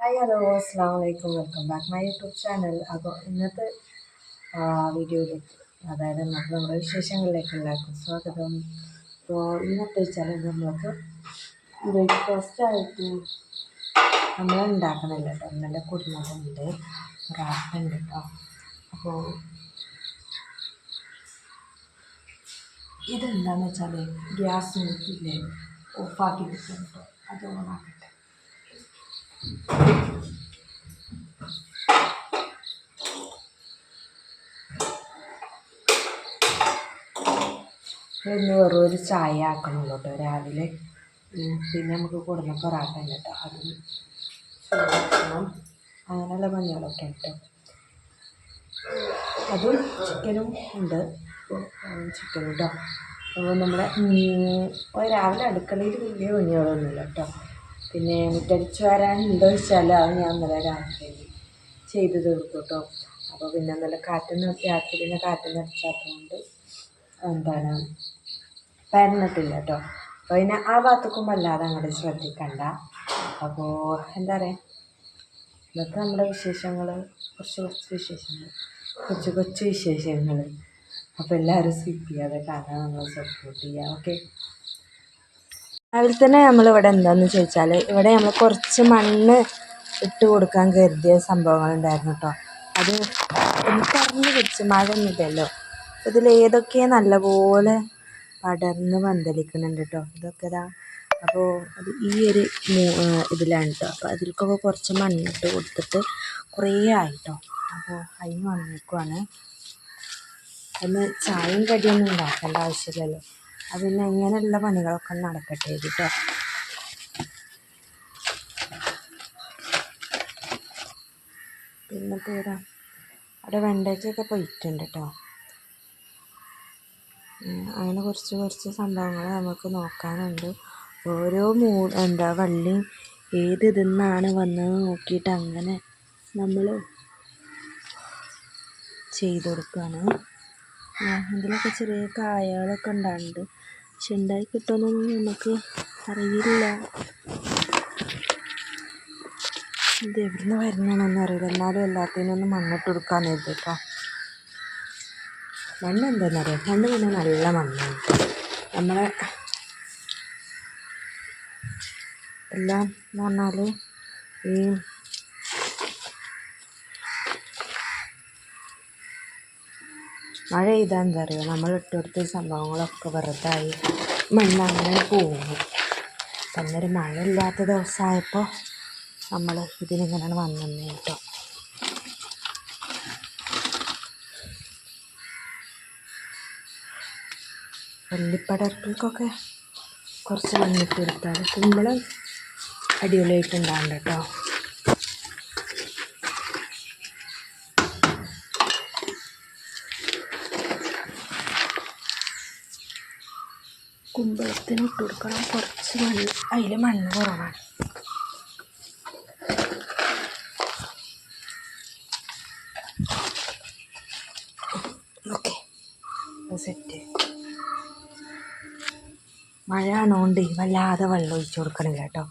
Hi hello അസ്സാം വലൈക്കും welcome back my YouTube channel അപ്പോൾ ഇന്നത്തെ വീഡിയോയിലേക്ക് അതായത് നമ്മൾ നമ്മുടെ വിശേഷങ്ങളിലേക്ക് എല്ലാവർക്കും സ്വാഗതം. അപ്പോൾ ഇന്നത്തെ വെച്ചാൽ നമ്മൾക്ക് ബ്രേക്ക്ഫാസ്റ്റ് ആയിട്ട് നമ്മൾ ഉണ്ടാക്കണില്ല കേട്ടോ. നല്ല കുടുംബമുണ്ട് ഒരാട്ടുണ്ട് കേട്ടോ. അപ്പോൾ ഇതെന്താണെന്ന് വെച്ചാൽ ഗ്യാസ് ഊറ്റില്ലേ ഓഫാക്കി വെക്കാം കേട്ടോ. അത് ഓണാക്കട്ടെ. ഇന്ന് വെറും ഒരു ചായ ആക്കണമല്ലോ കേട്ടോ രാവിലെ. പിന്നെ നമുക്ക് കൊടുന്ന പൊറാട്ട കേട്ടോ. അതും അങ്ങനെയുള്ള പണികളൊക്കെ കേട്ടോ അതും ചിക്കനും ഉണ്ട്. ചിക്കൻ കേട്ടോ അപ്പോൾ നമ്മുടെ രാവിലെ അടുക്കളയിൽ വലിയ പണികളൊന്നുമില്ല കേട്ടോ. പിന്നെ മുറ്റടിച്ച് വരാനുണ്ടോ ചോദിച്ചാൽ അത് ഞാൻ ഇന്നലെ രാത്രി ചെയ്ത് തീർത്തു കേട്ടോ അപ്പോൾ പിന്നെ ഇന്നലെ കാറ്റ് രാത്രി പിന്നെ കാറ്റ് നിറച്ചാത്തതുകൊണ്ട് എന്താണ് പരന്നിട്ടില്ല കേട്ടോ അപ്പോൾ പിന്നെ ആ ഭാഗത്തേക്കും വല്ലാതെ അങ്ങോട്ട് ശ്രദ്ധിക്കണ്ട. അപ്പോൾ എന്താ പറയുക ഇതൊക്കെ നമ്മുടെ വിശേഷങ്ങൾ കുറച്ച് കുറച്ച് വിശേഷങ്ങൾ കൊച്ചു കൊച്ചു വിശേഷങ്ങൾ അപ്പോൾ എല്ലാവരും സ്കിപ്പ് ചെയ്യാതെ കാണാൻ നമ്മൾ സപ്പോർട്ട് ചെയ്യുക ഓക്കെ രാവിലെ തന്നെ നമ്മളിവിടെ എന്താന്ന് ചോദിച്ചാൽ ഇവിടെ നമ്മൾ കുറച്ച് മണ്ണ് ഇട്ട് കൊടുക്കാൻ കരുതിയ സംഭവങ്ങളുണ്ടായിരുന്നു കേട്ടോ അത് ഒന്ന് പറഞ്ഞു പിടിച്ച് മഴയൊന്നുമില്ലല്ലോ. ഇതിൽ ഏതൊക്കെ നല്ലപോലെ പടർന്ന് പന്തലിക്കുന്നുണ്ട് കേട്ടോ ഇതൊക്കെ ഇതാ അപ്പോൾ അത് ഈ ഒരു ഇതിലാണ് കേട്ടോ അപ്പോൾ അതിൽക്കൊക്കെ കുറച്ച് മണ്ണിട്ട് കൊടുത്തിട്ട് കുറേ ആയി കേട്ടോ അപ്പോൾ അതിന് വന്നേക്കുവാണ്. ഒന്ന് ചായയും കടിയൊന്നും ഉണ്ടാക്കേണ്ട ആവശ്യമില്ലല്ലോ. അത് പിന്നെ ഇങ്ങനെയുള്ള പണികളൊക്കെ നടക്കട്ടെ കേട്ടോ പിന്നെ പേരാ അവിടെ വെണ്ടയ്ക്കൊക്കെ പോയിട്ടുണ്ട് കേട്ടോ അങ്ങനെ കുറച്ച് കുറച്ച് സംഭവങ്ങൾ നമുക്ക് നോക്കാനുണ്ട്. ഓരോ മൂ എന്താ വള്ളിയും ഏത് നിന്നാണ് വന്നത് നോക്കിയിട്ട് അങ്ങനെ നമ്മൾ ചെയ്ത് കൊടുക്കുകയാണ് ഇതിലൊക്കെ ചെറിയ കായകളൊക്കെ ഉണ്ടാകുന്നുണ്ട് പക്ഷെ ഉണ്ടായി കിട്ടുമെന്നൊന്നും നമുക്ക് അറിയില്ല. ഇത് എവിടുന്ന് വരുന്നതെന്നൊന്നും അറിയില്ല. എന്നാലും എല്ലാത്തിനും ഒന്ന് മണ്ണിട്ട് കൊടുക്കാൻ എഴുതിട്ടോ മണ്ണ് എന്താണെന്നറിയാം മണ്ണ് പിന്നെ നല്ല മണ്ണാണ്. നമ്മളെ എല്ലാം എന്ന് പറഞ്ഞാൽ ഈ മഴ പെയ്താൽ എന്താ നമ്മൾ ഇട്ടുകൊടുത്ത സംഭവങ്ങളൊക്കെ വെറുതായി മണ്ണ് അങ്ങനെ പോകും അന്നേരം മഴ ഇല്ലാത്ത ദിവസമായപ്പോൾ നമ്മൾ ഇതിനിങ്ങനെയാണ് വന്നത് കേട്ടോ. വള്ളിപ്പടർപ്പിൽക്കൊക്കെ കുറച്ച് മണ്ണിട്ട് കൊടുത്താൽ കുമ്പളം അടിപൊളിയായിട്ടുണ്ടാകും കേട്ടോ കുമ്പളത്തിന് ഇട്ട് കൊടുക്കണം. കുറച്ച് മണ്ണ് അതിൽ മണ്ണ് കുറവാണ്. സെറ്റ് മഴ ആണോണ്ട് വല്ലാതെ വെള്ളം ഒഴിച്ചു കൊടുക്കണില്ല കേട്ടോ.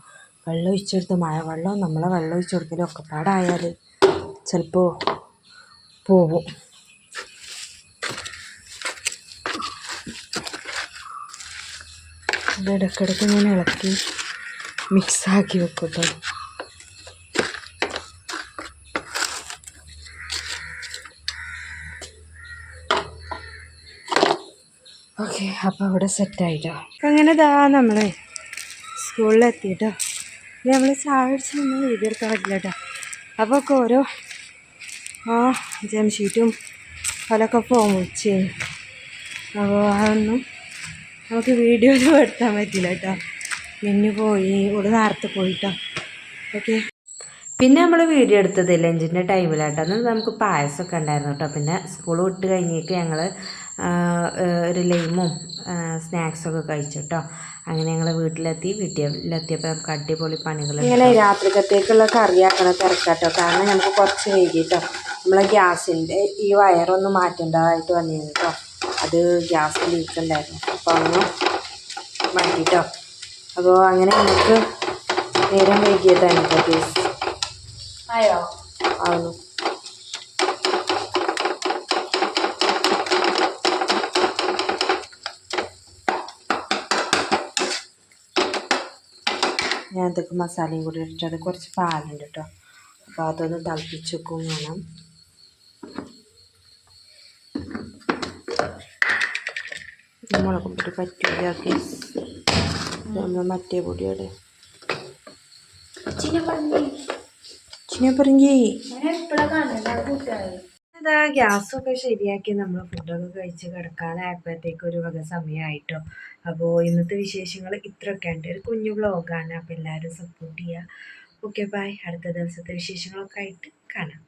വെള്ളം ഒഴിച്ചെടുത്ത് മഴ വെള്ളം നമ്മളെ വെള്ളം ഒഴിച്ചു കൊടുക്കലും ഒക്കെ പാടായാൽ ചിലപ്പോൾ പോവും. ഇത് ഇടയ്ക്കിടയ്ക്ക് ഇങ്ങനെ ഇളക്കി മിക്സാക്കി വെക്കും കേട്ടോ ഓക്കെ അപ്പോൾ അവിടെ സെറ്റായിട്ടോ. അപ്പം അങ്ങനെ ഇതാ നമ്മൾ സ്കൂളിലെത്തിയിട്ടോ നമ്മൾ ഒന്നും എഴുതിയെടുക്കാൻ പറ്റില്ല കേട്ടോ അപ്പോൾ ഒക്കെ ഓരോ ആ ജംഷീറ്റും പലൊക്കെ ഫോം വെച്ച്. അപ്പോൾ അതൊന്നും നമുക്ക് വീഡിയോ എടുക്കാൻ പറ്റില്ല കേട്ടോ. മിന്നു പോയി ഇവിടെ നേരത്തെ പോയിട്ടോ. ഓക്കെ. പിന്നെ നമ്മൾ വീഡിയോ എടുത്തത് ലഞ്ചിന്റെ ടൈമിലാട്ടോ. അന്ന് നമുക്ക് പായസമൊക്കെ ഉണ്ടായിരുന്നു കേട്ടോ. പിന്നെ സ്കൂൾ വിട്ട് കഴിഞ്ഞിട്ട് ഞങ്ങൾ ഒരു ലൈമും സ്നാക്സൊക്കെ കഴിച്ചു കേട്ടോ. അങ്ങനെ ഞങ്ങൾ വീട്ടിലെത്തി. വീട്ടിലെത്തിയപ്പോൾ നമുക്ക് അടിപൊളി പണികൾ ഇങ്ങനെ രാത്രിക്കത്തേക്കുള്ള കറിയാക്കണ തിരക്കാട്ടോ. കാരണം നമുക്ക് കുറച്ച് വൈകിട്ടോ. നമ്മളെ ഗ്യാസിന്റെ ഈ വയറൊന്ന് മാറ്റേണ്ടതായിട്ട് വന്നിരുന്നു കേട്ടോ. അത് ഗ്യാസ് ലീക്ക് ഉണ്ടായിരുന്നു ഒന്ന് മാറ്റിട്ടോ അപ്പോൾ അങ്ങനെ നമുക്ക് നേരം വൈകിയതാണ് കേട്ടോ ആയോ? ആവുന്നു. ഞാൻ ഇതൊക്കെ മസാലയും കൂടി ഇട്ടിട്ട് കുറച്ച് പാലുണ്ട് കേട്ടോ. അപ്പോൾ അതൊന്ന് തിളപ്പിച്ച് വെക്കും വേണം. മുളകും പൊടി പറ്റൂല കേസ് നമ്മൾ മറ്റേ പൊടിയോടെ. ചിന്ന പറഞ്ഞു ചിന്നെ പറങ്കി ഞാൻ എപ്പോഴാണ് കാണുന്നത് കൂട്ടുകാരി. അതാ ഗ്യാസൊക്കെ ശരിയാക്കി നമ്മൾ ഫുഡൊക്കെ കഴിച്ച് കിടക്കാനായപ്പോഴത്തേക്ക് ഒരു വക സമയമായിട്ടോ അപ്പോൾ ഇന്നത്തെ വിശേഷങ്ങൾ ഇത്രയൊക്കെ ഉണ്ട് ഒരു കുഞ്ഞു ബ്ലോഗാണ് അപ്പോൾ എല്ലാവരും സപ്പോർട്ട് ചെയ്യുക ഓക്കെ ബൈ അടുത്ത ദിവസത്തെ വിശേഷങ്ങളൊക്കെ ആയിട്ട് കാണാം.